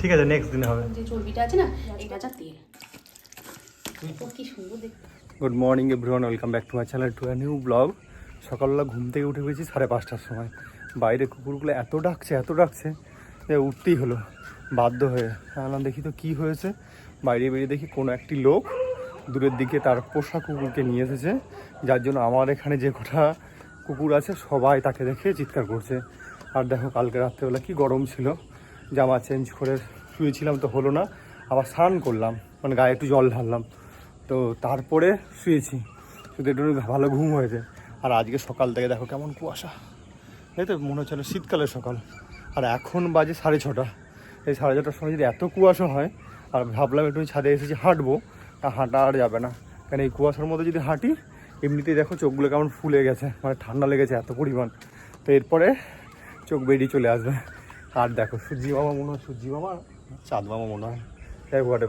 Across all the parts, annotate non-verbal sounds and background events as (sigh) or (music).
ঠিক আছে নেক্সট দিনে হবে। যে চর্বিটা আছে না এটা যা তেল। কি সুন্দর দেখতে। Good morning everyone welcome back to my channel to new vlog সকালবেলা ঘুম থেকে উঠে গেছি সাড়ে পাঁচটার সময়। বাইরে কুকুরগুলো এত ডাকছে এত ডাকছে যে উঠতেই হলো বাধ্য হয়ে। ভাবলাম দেখি তো কী হয়েছে? বাইরে বেরিয়ে দেখি কোনো একটি লোক দূরের দিকে তার পোষা কুকুরকে নিয়ে এসেছে। যার জন্য আমার এখানে যে কটা কুকুর আছে সবাই তাকে দেখে চিৎকার করছে। আর দেখো কালকে রাত্রেবেলা কি গরম ছিল। জামা চেঞ্জ করে শুয়েছিলাম তো হলো না। আবার স্নান করলাম মানে গায়ে একটু জল ঢাললাম। তো তারপরে শুয়েছি শুধু একটু ভালো ঘুম হয়েছে। আর আজকে সকাল থেকে দেখো কেমন কুয়াশা। এই তো মনে হচ্ছে শীতকালের সকাল। আর এখন বাজে সাড়ে ছটা। এই সাড়ে ছটার সময় যদি এত কুয়াশা হয়, আর ভাবলাম একটু ছাদে এসেছি হাঁটবো, তা হাঁটা আর যাবে না। কারণ এই কুয়াশার মধ্যে যদি হাঁটি, এমনিতেই দেখো চোখগুলো কেমন ফুলে গেছে মানে ঠান্ডা লেগেছে এত পরিমাণ। তো এরপরে চোখ বেরিয়ে চলে আসবে। আর দেখো সূর্যি মামা মনে হয় সূর্যি মামা, চাঁদ মামা মনে হয়। যাই এবার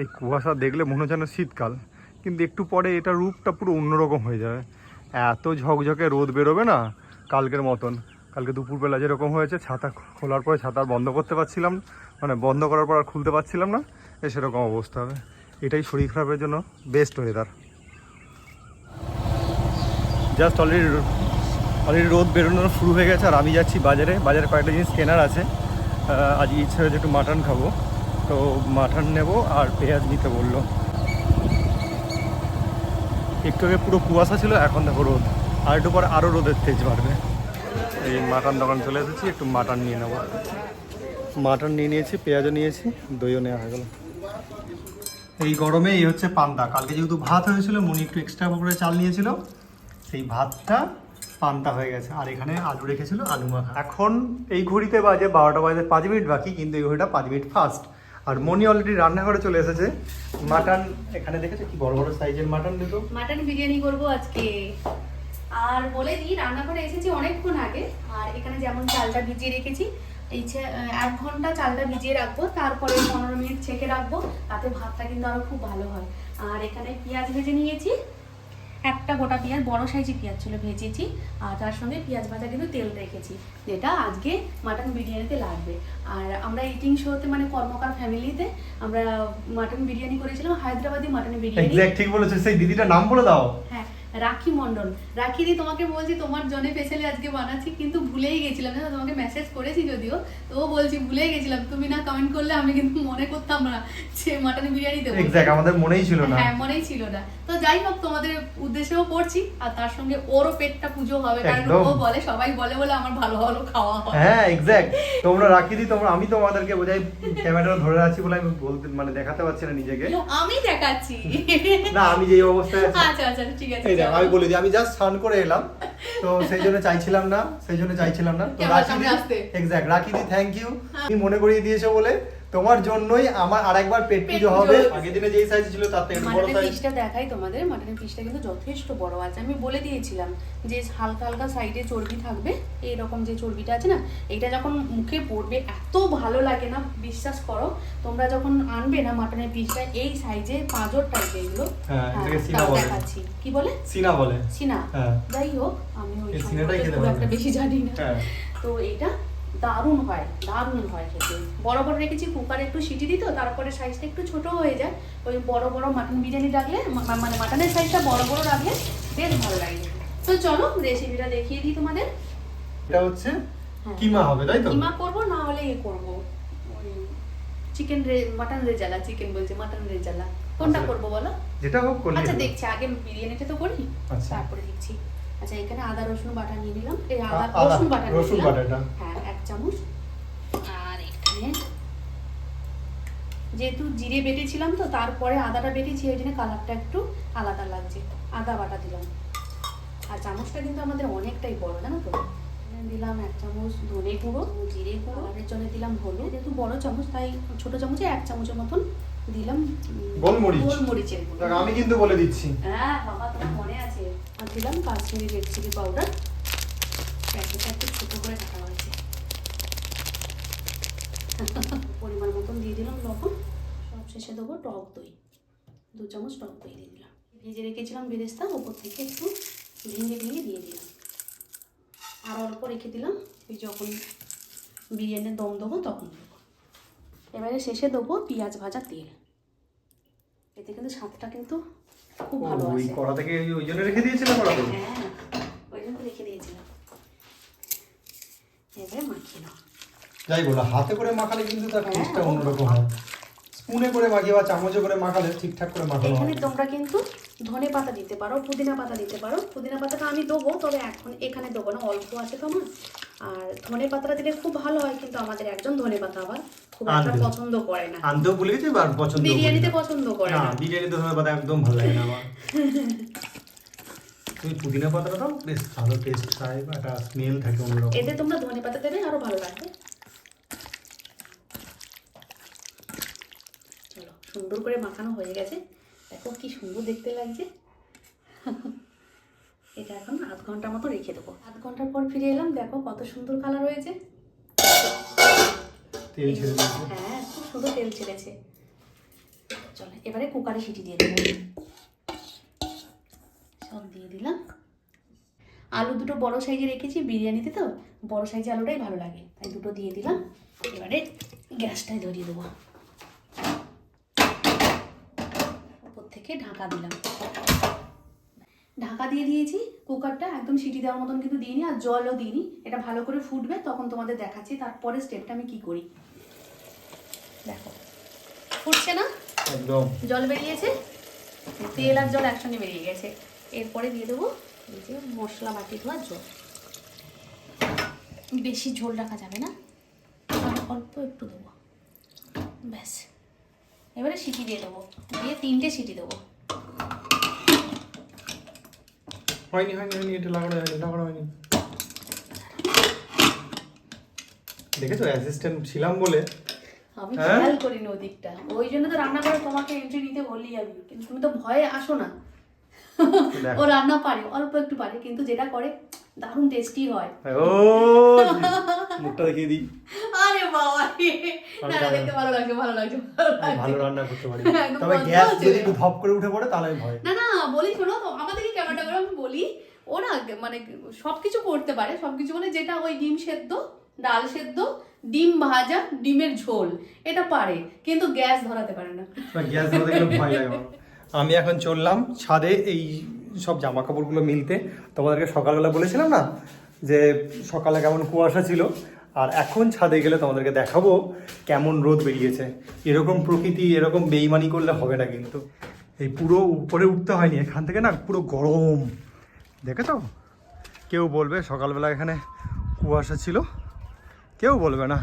এই কুয়াশা দেখলে মনে হচ্ছে যেন শীতকাল, কিন্তু একটু পরে এটা রূপটা পুরো অন্যরকম হয়ে যাবে। এত ঝকঝকে রোদ বেরোবে না কালকের মতন। কালকে দুপুরবেলা যেরকম হয়েছে, ছাতা খোলার পরে ছাতা বন্ধ করতে পারছিলাম মানে বন্ধ করার পর আর খুলতে পারছিলাম না সেরকম অবস্থা হবে। এটাই শরীর খারাপের জন্য best weather just already already রোদ বেরোনো শুরু হয়ে গেছে আর আমি যাচ্ছি বাজারে। বাজারে কয়েকটা জিনিস কেনার আছে। আহ, আজ ইচ্ছে হয়েছে একটু মাটন খাব। তো মাটন নেব আর পেঁয়াজ নিতে বলল। একটু আগে পুরো কুয়াশা ছিল এখন দেখো রোদ। আর একটু পরে আরও রোদের তেজ বাড়বে। এই মাটন দোকান চলে এসেছি একটু মাটন নিয়ে নেব। মাটন নিয়ে নিয়েছি পেঁয়াজও নিয়েছি দইও নেওয়া হয়ে গেল। এই গরমে এই হচ্ছে পান্তা। কালকে যেহেতু ভাত হয়েছিল মনি একটু এক্সট্রা করে চাল নিয়েছিল। সেই ভাতটা পান্তা হয়ে গেছে। আর এখানে আলু রেখেছিল আলু মাখা। এখন এই ঘড়িতে বাজে বারোটা বাজে পাঁচ মিনিট বাকি কিন্তু এই ঘড়িটা পাঁচ মিনিট ফাস্ট আর মনি অলরেডি রান্নাঘরে চলে এসেছে। মাটন এখানে দেখেছ? কি বড় বড় সাইজের মাটন দুটো। মাটন বিরিয়ানি করব আজকে। আর বলে দিই রান্নাঘরে এসেছি অনেকক্ষণ আগে। আর এখানে যেমন চালটা ভিজিয়ে রেখেছি এই এক ঘণ্টা চালটা ভিজিয়ে রাখব। তারপরে পনেরো মিনিট ছেঁকে রাখব। তাতে ভাতটা কিন্তু আরও খুব ভালো হয়। আর এখানে পেঁয়াজ ভেজে নিয়েছি। একটা গোটা পেঁয়াজ বড় সাইজে পেঁয়াজ ছিল ভেজেছি আর তার সঙ্গে পেঁয়াজ ভাজা কিন্তু তেল রেখেছি যেটা আজকে মাটন বিরিয়ানিতে লাগবে। আর আমরা ইটিং শোতে মানে কর্মকার ফ্যামিলিতে আমরা মাটন বিরিয়ানি করেছিলাম হায়দ্রাবাদি মাটন বিরিয়ানি। ঠিক বলেছ সেই দিদিটার নাম বলে দাও। হ্যাঁ রাখি মন্ডল রাখি দি তোমাকে বলছি তোমার জন্য স্পেশালি আজকে বানাচ্ছি কিন্তু ভুলেই গেছিলাম। জানো তোমাকে মেসেজ করেছি যদিও তো বলছি ভুলেই গেছিলাম। তুমি না কমেন্ট করলে আমি কিন্তু মনে করতাম না যে মাটন বিরিয়ানি দেবো। এক্স্যাক্ট আমাদের মনেই ছিল না। হ্যাঁ মনেই ছিল না। তো যাই হোক তোমাদের উদ্দেশ্যেও করছি আর তার সঙ্গে ওরও পেটটা পুজো হবে কারণ ও বলে সবাই বলে বলে আমার ভালো ভালো খাওয়া হয়। হ্যাঁ এক্স্যাক্ট তোমরা রাখি দি তোমরা আমি তোমাদেরকে বোঝাই ক্যামেরাটা ধরে আছি বলে আমি বলতে মানে দেখাতে পারছি না নিজেকে। আমি দেখাচ্ছি। না আমি যে অবস্থায় আছি। আচ্ছা আচ্ছা ঠিক আছে। এই আমি বলে দিই আমি জাস্ট স্নান করে এলাম। তো সেই জন্য চাইছিলাম না সেই জন্য চাইছিলাম না। তো রাখি এক্স্যাক্ট রাখি দি থ্যাংক ইউ তুমি মনে করিয়ে দিয়েছ বলে তোমার জন্যই আমার আরেকবার পেট পুজো হবে। আগের দিনে যেই সাইজ ছিল তার থেকে বড় সাইজ পিসটা দেখাই তোমাদের। মাটনের পিসটা কিন্তু যথেষ্ট বড় আছে। আমি বলে দিয়েছিলাম যে হালকা হালকা সাইডে চর্বি থাকবে। এইরকম যে চর্বিটা আছে না এটা যখন মুখে পড়বে এত ভালো লাগে না বিশ্বাস করো। তোমরা যখন আনবে না মাটনের পিসটা এই সাইজে পাঁজর টাইপের এগুলো হ্যাঁ, হ্যাঁ, এটাকে সিনা বলে। দেখাচ্ছি। কি বলে? সিনা বলে। সিনা। হ্যাঁ। যাই হোক আমি ওই সিনাটাই খেতে একটা বেশি জানি না। হ্যাঁ। তো এটা দারুণ হয় দারুণ হয় খেতে। বড় বড় রেখেছি কুকারে একটু সিটি দিত তারপরে সাইজটা একটু ছোট হয়ে যায়। ওই বড় বড় মাটন বিরিয়ানি রাখলে মানে মাটনের সাইজটা বড় বড় রাখলে বেশ ভালো লাগে। তো চলো রেসিপিটা দেখিয়ে দিই তোমাদের। এটা হচ্ছে হ্যাঁ। কিমা হবে তাই তো? কিমা করব না হলে এ করব। চিকেন রে মাটন রেজালা চিকেন বলছে মাটন রেজালা কোনটা আচ্ছা। করব বলো? যেটা হোক করলে আচ্ছা দেখছি আগে বিরিয়ানিটা তো করি আচ্ছা। তারপরে দেখছি। আচ্ছা এখানে আদা রসুন বাটা নিয়ে নিলাম। এই আদা রসুন বাটা রসুন বাটাটা। হ্যাঁ এক চামচ। আর এখানে যেহেতু জিরে বেটেছিলাম তো তারপরে আদাটা বেটেছি ওই জন্য কালারটা একটু আলাদা লাগছে। আদা বাটা দিলাম। আর চামচটা কিন্তু আমাদের অনেকটাই বড় জানো তো? দিলাম এক চামচ ধনে গুঁড়ো জিরে গুঁড়ো আর এর জন্য দিলাম হলুদ। যেহেতু বড় চামচ তাই ছোট চামচে এক চামচের মতন দিলাম। গোলমরিচ। গোলমরিচের গুঁড়ো। আমি কিন্তু বলে দিচ্ছি। হ্যাঁ বাবা তোমার মনে আছে? আর দিলাম কাশ্মীরি রেড চিলি পাউডার প্যাকেটটা একটু ছোটো করে রাখা হয়েছে। (laughs) পরিমাণ মতন দিয়ে দিলাম লবণ। সব শেষে দেবো টক দই। দু চামচ টক দই দিয়ে দিলাম। ভেজে রেখেছিলাম বেরেস্তা ওপর থেকে একটু ভেঙে ভেঙে দিয়ে দিলাম। আর অল্প রেখে দিলাম ওই যখন বিরিয়ানির দম দেবো তখন। দেবো এবারে শেষে দেবো পেঁয়াজ ভাজা তেল। এতে কিন্তু স্বাদটা কিন্তু খুব ভালো ওই কড়া থেকে ওই জন্য রেখে দিয়েছিলাম কড়া থেকে? হ্যাঁ ওই জন্য রেখে দিয়েছিলাম। এবারে মাখিয়ে নাও। যাই বলো হাতে করে মাখালে কিন্তু তার হ্যাঁ, টেস্টটা অন্যরকম হয়। স্পুনে করে মাখিয়ে বা চামচে করে মাখালে ঠিকঠাক করে মাখানো এখানে তোমরা কিন্তু ধনে পাতা দিতে পারো পুদিনা পাতা দিতে পারো। পুদিনা পাতাটা আমি দেবো তবে এখন এখানে দেবো না অল্প আছে তো আমার আর ধনে পাতাটা দিলে খুব ভালো হয় কিন্তু আমাদের একজন ধনে পাতা আবার খুব একটা পছন্দ করে না। আনতেও ভুলে গেছি আর পছন্দ বিরিয়ানিতে পছন্দ করে না। বিরিয়ানিতে ধনে পাতা একদম ভালো লাগে না আমার। তুমি পুদিনা পাতাটা দাও বেশ ভালো টেস্ট হয় একটা স্মেল থাকে অন্যরকম। এতে তোমরা ধনে পাতা দেবে আরও ভালো লাগবে চলো সুন্দর করে মাখানো হয়ে গেছে। দেখো কি সুন্দর দেখতে লাগছে। এটা এখন আধ ঘণ্টা মতো রেখে দেবো। আধ ঘণ্টার পর ফিরে এলাম দেখো কত সুন্দর কালার হয়েছে। দিয়েছে? হ্যাঁ খুব সুন্দর তেল ছেড়েছে। চলো এবারে কুকারে সিটি দিয়ে দেবো। সব দিয়ে দিলাম। আলু দুটো বড় সাইজে রেখেছি বিরিয়ানিতে তো বড় সাইজে আলুটাই ভালো লাগে। তাই দুটো দিয়ে দিলাম। এবারে গ্যাসটাই ধরিয়ে দেবো। থেকে ঢাকা দিলাম। ঢাকা দিয়ে দিয়েছি কুকারটা একদম সিটি দেওয়ার মতন কিন্তু দিইনি আর জলও দিইনি। এটা ভালো করে ফুটবে তখন তোমাদের দেখাচ্ছি তারপরে স্টেপটা আমি কি করি। দেখো ফুটছে না? একদম। জল বেরিয়েছে তেল আর জল একসঙ্গে বেরিয়ে গেছে। এরপরে দিয়ে দেবো এই যে মশলা বাটি ধোয়ার জল। বেশি ঝোল রাখা যাবে না অল্প একটু দেবো। ব্যাস। এবারে সিটি দিয়ে দেবো। দিয়ে তিনটে সিটি দেবো। হয়নি হয়নি হয়নি এটা লাগানো হয়নি লাগানো হয়নি। দেখেছ অ্যাসিস্ট্যান্ট ছিলাম বলে। আমি হ্যাঁ? খেয়াল করিনি ওদিকটা। ওই জন্য তো রান্না করে তোমাকে এন্ট্রি নিতে বলি আমি। কিন্তু তুমি তো ভয়ে আসো না। ও রান্না পারে অল্প একটু পারে কিন্তু যেটা করে দারুণ টেস্টি হয় ও মুখটা দেখিয়ে দিই। বাবা না, না, দেখতে ভালো লাগছে ভালো লাগছে ভালো আমি লাগছে। ভালো রান্না করতে পারি। তবে গ্যাস যদি একটু ধপ করে উঠে পড়ে তাহলে ভয় না না বলি শোনো আমাদেরকে ক্যামেরাটা করে আমি বলি ও না মানে সবকিছু করতে পারে সবকিছু মানে যেটা ওই ডিম সেদ্ধ ডাল সেদ্ধ ডিম ভাজা ডিমের ঝোল এটা পারে কিন্তু গ্যাস ধরাতে পারে না। গ্যাস ধরে দেখলে ভয় লাগে আমি এখন চললাম ছাদে এই সব জামা কাপড়গুলো মিলতে। তোমাদেরকে সকালবেলা বলেছিলাম না যে সকালে কেমন কুয়াশা ছিল আর এখন ছাদে গেলে তোমাদেরকে দেখাবো কেমন রোদ বেরিয়েছে। এরকম প্রকৃতি, এরকম বেইমানি করলে হবে না কিন্তু। এই পুরো উপরে উঠতে হয়নি, এখান থেকে না পুরো গরম। দেখে তো কেউ বলবে সকালবেলা এখানে কুয়াশা ছিল। কেউ বলবে না।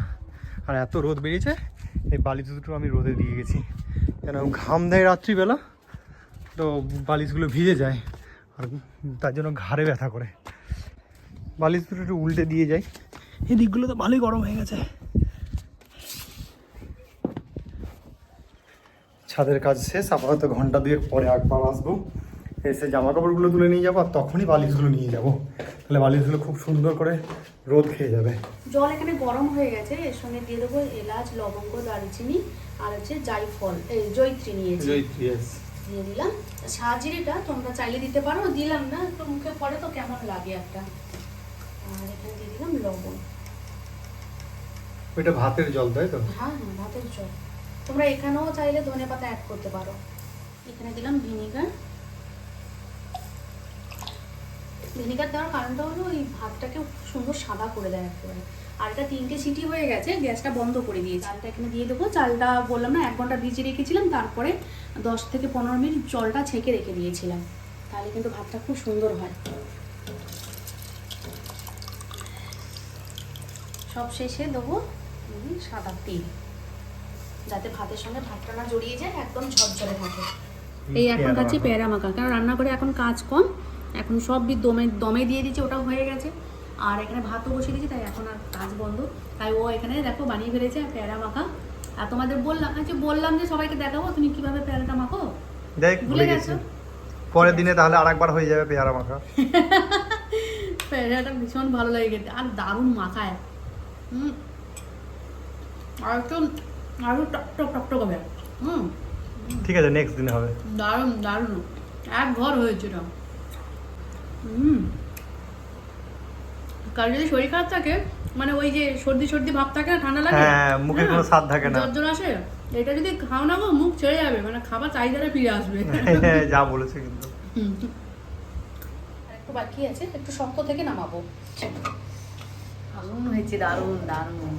আর এত রোদ বেরিয়েছে, এই বালিশ দুটো আমি রোদে দিয়ে গেছি। কেন, ঘাম দেয় রাত্রিবেলা, তো বালিশগুলো ভিজে যায়। আর তার জন্য ঘাড়ে ব্যথা করে। বালিশ দুটো একটু উল্টে দিয়ে যাই। এই দিকগুলো তো ভালোই গরম হয়ে গেছে। ছাদের কাজ শেষ আপাতত ঘণ্টা দুয়েক পরে একবার আসব। এসে জামা কাপড়গুলো তুলে নিয়ে যাব আর তখনই বালিশগুলো নিয়ে যাব। তাহলে বালিশগুলো খুব সুন্দর করে রোদ খেয়ে যাবে। জল এখানে গরম হয়ে গেছে এর সঙ্গে দিয়ে দেবো এলাচ লবঙ্গ দারচিনি আর হচ্ছে জাইফল এই জৈত্রী নিয়েছি। দিয়ে দিলাম। সাজিরিটা তোমরা চাইলে দিতে পারো দিলাম না তো মুখে পড়ে তো কেমন লাগে একটা। আর এখানে দিয়ে দিলাম লবণ। ওইটা ভাতের জল, তাই তো? হ্যাঁ হ্যাঁ ভাতের জল। তোমরা এখানেও চাইলে ধনে পাতা অ্যাড করতে পারো। এখানে দিলাম ভিনিগার ভিনিগার দেওয়ার কারণটা হলো ওই ভাতটাকে সুন্দর সাদা করে দেয় একেবারে। আর এটা তিনটে সিটি হয়ে গেছে, গ্যাসটা বন্ধ করে দিয়ে চালটা এখানে দিয়ে দেবো। চালটা বললাম না, এক ঘণ্টা ভিজে রেখেছিলাম, তারপরে দশ থেকে পনেরো মিনিট জলটা ছেঁকে রেখে দিয়েছিলাম। তাহলে কিন্তু ভাতটা খুব সুন্দর হয়। সব শেষে দেবো সাদা তেল। যাতে ভাতের সঙ্গে ভাতটা না জড়িয়ে যায় একদম ঝরঝরে থাকে। এই এখন পেয়ারা খাচ্ছি মাখা। পেয়ারা মাখা। কারণ রান্না করে এখন কাজ কম এখন সব বি- দমে দমে দিয়ে দিচ্ছি ওটাও হয়ে গেছে। আর এখানে ভাতও বসিয়ে দিয়েছি তাই এখন আর কাজ বন্ধ। তাই ও এখানে দেখো বানিয়ে ফেলেছে পেয়ারা মাখা। আর তোমাদের বললাম আচ্ছা বললাম যে সবাইকে দেখাবো তুমি কীভাবে পেয়ারাটা মাখো? দেখ ভুলে গেছো? পরের দিনে তাহলে আরেকবার হয়ে যাবে পেয়ারা মাখা। (laughs) পেয়ারাটা ভীষণ ভালো লাগে আর দারুণ মাখায়। হুম আর একটু আর একটু টক টক টক টক হবে। হুম। ঠিক আছে নেক্সট দিনে হবে। দারুণ দারুণ। এক ঘর হয়েছে এটা হুম। কারণ যদি শরীর খারাপ থাকে মানে ওই যে সর্দি সর্দি ভাব থাকে না ঠান্ডা লাগে হ্যাঁ, মুখে কোনো স্বাদ থাকে না। জ্বর জ্বর আসে এটা যদি খাও না গো মুখ ছেড়ে যাবে মানে খাবার চাহিদাটা ফিরে আসবে। (laughs) যা বলেছে কিন্তু। একটু বাকি আছে একটু শক্ত থেকে নামাবো। দারুণ হয়েছে দারুণ দারুণ।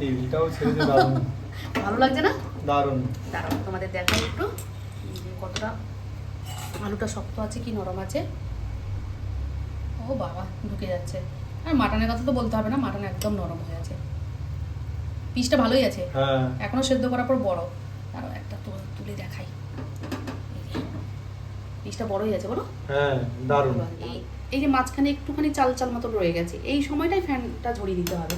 এইটাও ছেড়ে দিয়ে দারুণ। (laughs) ভালো লাগছে না? দারুণ। তোমাদের দেখাই একটু। যে কতটা আলুটা শক্ত আছে কি নরম আছে? ও বাবা ঢুকে যাচ্ছে। আর মাটনের কথা তো বলতে হবে না মাটন একদম নরম হয়ে আছে। পিসটা ভালোই আছে। হ্যাঁ। এখনও সেদ্ধ করার পর বড়। আরও একটা তো তুলে দেখাই। পিসটা বড়ই আছে বলো। হ্যাঁ দারুণ। এই যে মাঝখানে একটুখানি চাল চাল মতো রয়ে গেছে এই সময়টাই ফ্যানটা ঝরিয়ে দিতে হবে।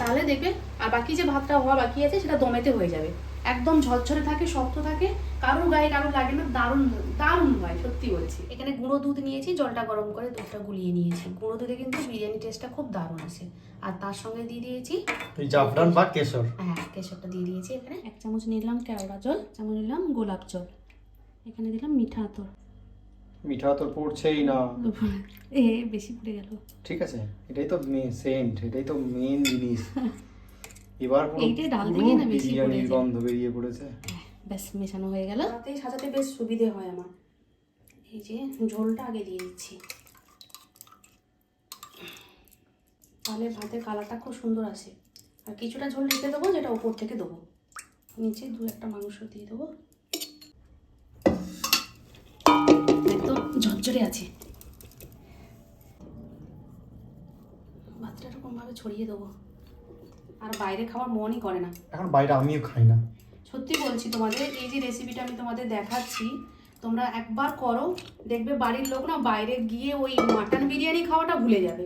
তাহলে দেখবে আর বাকি যে ভাতটা হওয়া বাকি আছে সেটা দমেতে হয়ে যাবে। একদম ঝরঝরে থাকে শক্ত থাকে কারোর গায়ে কারও লাগে না দারুণ দারুণ হয় সত্যি বলছি। এখানে গুঁড়ো দুধ নিয়েছি জলটা গরম করে দুধটা গুলিয়ে নিয়েছি। গুঁড়ো দুধে কিন্তু বিরিয়ানি টেস্টটা খুব দারুণ আসে। আর তার সঙ্গে দিয়ে দিয়েছি এই জাফরান বা কেশর? হ্যাঁ কেশরটা দিয়ে দিয়েছি এখানে। এক চামচ নিলাম কেওড়া জল চামচ নিলাম গোলাপ জল। এখানে দিলাম মিঠা আতর। মিঠা তো পড়ছেই না। এ বেশি পড়ে গেল। ঠিক আছে এটাই তো সেন্ট এটাই তো মেন জিনিস। (laughs) এবার পুরো এইটাই ডাল থেকে না বেশি পড়েছে। গন্ধ বেরিয়ে পড়েছে। হ্যাঁ, ব্যাস মেশানো হয়ে গেল। তাতেই সাজাতে বেশ সুবিধে হয় আমার। এই যে ঝোলটা আগে দিয়ে দিচ্ছি। তাহলে ভাতের কালারটা খুব সুন্দর আসে। আর কিছুটা ঝোল রেখে দেবো যেটা ওপর থেকে দেবো। নিচে দু একটা মাংস দিয়ে দেবো। ঝরঝরে আছে। ভাতটা এরকমভাবে ছড়িয়ে দেবো। আর বাইরে খাওয়ার মনই করে না। এখন বাইরে আমিও খাই না। সত্যি বলছি তোমাদের এই যে রেসিপিটা আমি তোমাদের দেখাচ্ছি তোমরা একবার করো দেখবে বাড়ির লোক না বাইরে গিয়ে ওই মাটন বিরিয়ানি খাওয়াটা ভুলে যাবে।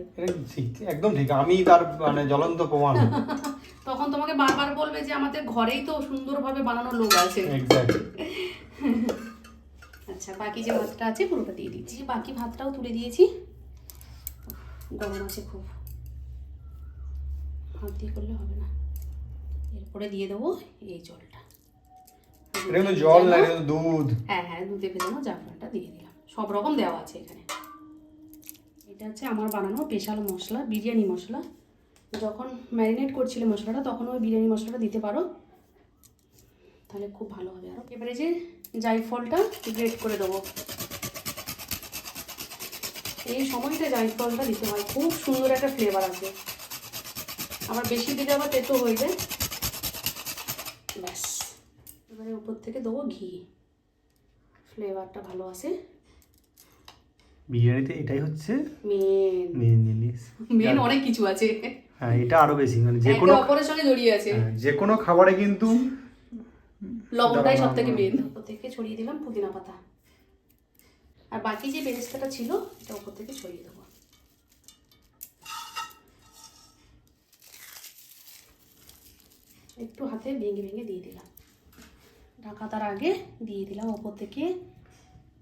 ঠিক একদম ঠিক। আমি তার মানে জ্বলন্ত প্রমাণ। (laughs) তখন তোমাকে বারবার বলবে যে আমাদের ঘরেই তো সুন্দরভাবে বানানোর লোক আছে। এক্স্যাক্ট (laughs) আচ্ছা বাকি যে ভাতটা আছে পুরোটা দিয়ে দিচ্ছি। বাকি ভাতটাও তুলে দিয়েছি। গরম আছে খুব। হাত দিয়ে করলে হবে না। এরপরে দিয়ে দেবো এই জলটা। জল না দুধ হ্যাঁ হ্যাঁ দুধে ভেজানো জাফরানটা দিয়ে দিলাম। সব রকম দেওয়া আছে এখানে। এটা হচ্ছে আমার বানানো স্পেশাল মশলা বিরিয়ানি মশলা। যখন ম্যারিনেট করছিলে মশলাটা তখন ওই বিরিয়ানি মশলাটা দিতে পারো। তাহলে খুব ভালো হবে আরও এবারে যে জাইফলটা গ্রেট করে দেবো। এই সময়টা জাইফলটা দিতে হয় খুব সুন্দর একটা ফ্লেভার আসে আবার বেশি দিলে আবার তেতো হয়ে যায়। ব্যাস এবারে উপর থেকে দেবো ঘি। ফ্লেভারটা ভালো আসে। বিরিয়ানিতে এটাই হচ্ছে মেন মেন জিনিস। মেন অনেক কিছু আছে। হ্যাঁ এটা আরও বেশি মানে যে কোনো অপরের সঙ্গে জড়িয়ে আছে। হ্যাঁ, যে কোনো খাবারে কিন্তু লবণটাই সব থেকে মেন উপর থেকে ছড়িয়ে দিলাম পুদিনা পাতা। আর বাকি যে বেরেস্তাটা ছিল এটা উপর থেকে ছড়িয়ে দেবো। একটু হাতে ভেঙে ভেঙে দিয়ে দিলাম। ঢাকা তার আগে দিয়ে দিলাম ওপর থেকে।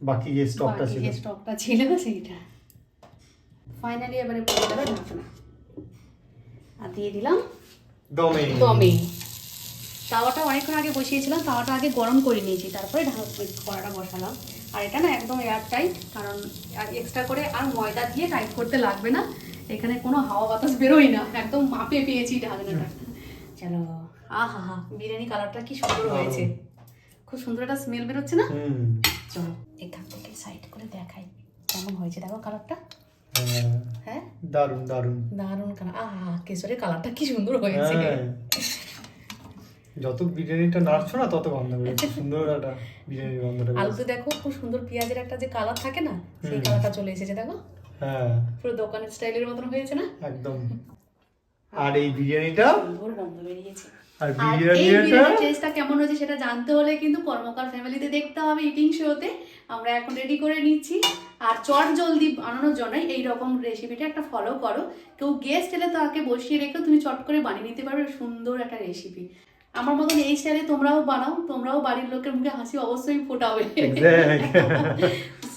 বাকি যে স্টকটা ছিল যে স্টকটা ছিল সেইটা। ফাইনালি এবারে পড়ে যাবে ঢাকনা আর দিয়ে দিলাম দমে। দমে। তাওয়াটা অনেকক্ষণ আগে বসিয়েছিলাম তাওয়াটা আগে গরম করে নিয়েছি তারপরে কড়াটা বসালাম। আর এটা না একদম এয়ার টাইট কারণ এক্সট্রা করে আর ময়দা দিয়ে টাইট করতে লাগবে না এখানে কোনো হাওয়া বাতাস বেরোয় না একদম মাপে পেয়েছি ঢাকনাটা। চলো আহা হা বিরিয়ানি কালারটা কি সুন্দর হয়েছে। খুব সুন্দর একটা স্মেল বেরোচ্ছে না? চলো এখান থেকে সাইড করে দেখাই কেমন হয়েছে দেখো কালারটা। হ্যাঁ, হ্যাঁ? দারুণ দারুণ। দারুণ কালার আহা কেশরের কালারটা কি সুন্দর হয়েছে। হ্যাঁ। যত বিরিয়ানিটা নাড়ছো না তত গন্ধ বেরোচ্ছে সুন্দর একটা বিরিয়ানির গন্ধটা। আলুতে দেখো খুব সুন্দর পেঁয়াজের একটা যে কালার থাকে না সেই কালারটা চলে এসেছে দেখো। হ্যাঁ। পুরো দোকানের স্টাইলের মতন হয়েছে না? একদম। আর এই বিরিয়ানিটা? সুন্দর গন্ধ বেরিয়েছে। আর আর বিরিয়ানিটা? টেস্টটা কেমন হয়েছে সেটা জানতে হলে কিন্তু কর্মকার ফ্যামিলিতে দেখতে হবে ইটিং শোতে আমরা এখন রেডি করে নিচ্ছি। আর চট জলদি বানানোর জন্য এই রকম রেসিপিটা একটা ফলো করো। কেউ গেস্ট এলে তাকে বসিয়ে রেখেও তুমি চট করে বানিয়ে নিতে পারবে সুন্দর একটা রেসিপি আমার মতন এই স্টাইলে তোমরাও বানাও তোমরাও বাড়ির লোকের মুখে হাসি অবশ্যই ফোটাবে. (laughs)